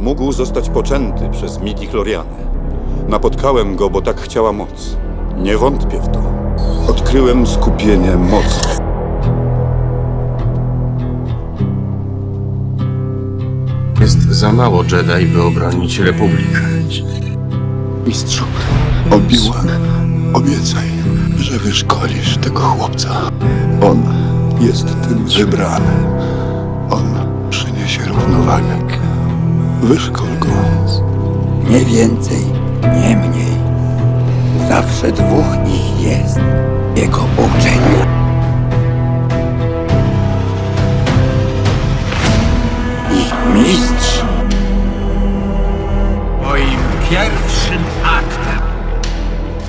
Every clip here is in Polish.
mógł zostać poczęty przez midichlorianę. Napotkałem go, bo tak chciała moc. Nie wątpię w to. Odkryłem skupienie mocy. Jest za mało Jedi, by obronić Republikę. Mistrzu, Obi-Wan, obiecaj, że wyszkolisz tego chłopca. On jest tym wybrany. On przyniesie równowagę. Wyszkol go. Nie więcej, nie mniej. Zawsze dwóch ich jest. Jego uczeń. Ich mistrz. Moim pierwszym aktem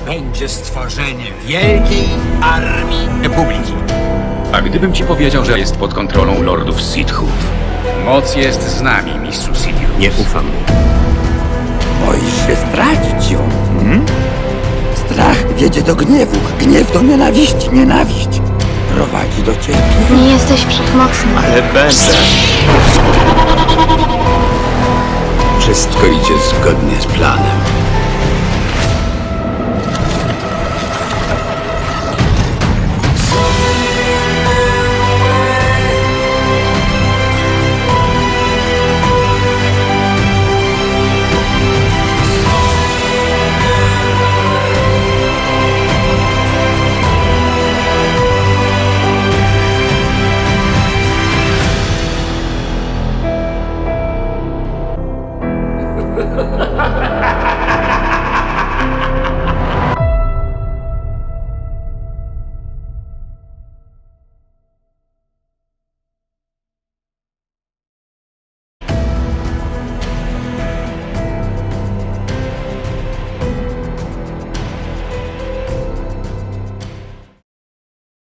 będzie stworzenie wielkiej armii Republiki. A gdybym ci powiedział, że jest pod kontrolą lordów Sithów? Moc jest z nami, mistrzu Sithów. Nie ufam mu. Boisz się stracić ją. Hmm? Strach wiedzie do gniewu, gniew do nienawiści, nienawiść prowadzi do cierpienia. Nie jesteś wszechmocny. Wszystko idzie zgodnie z planem.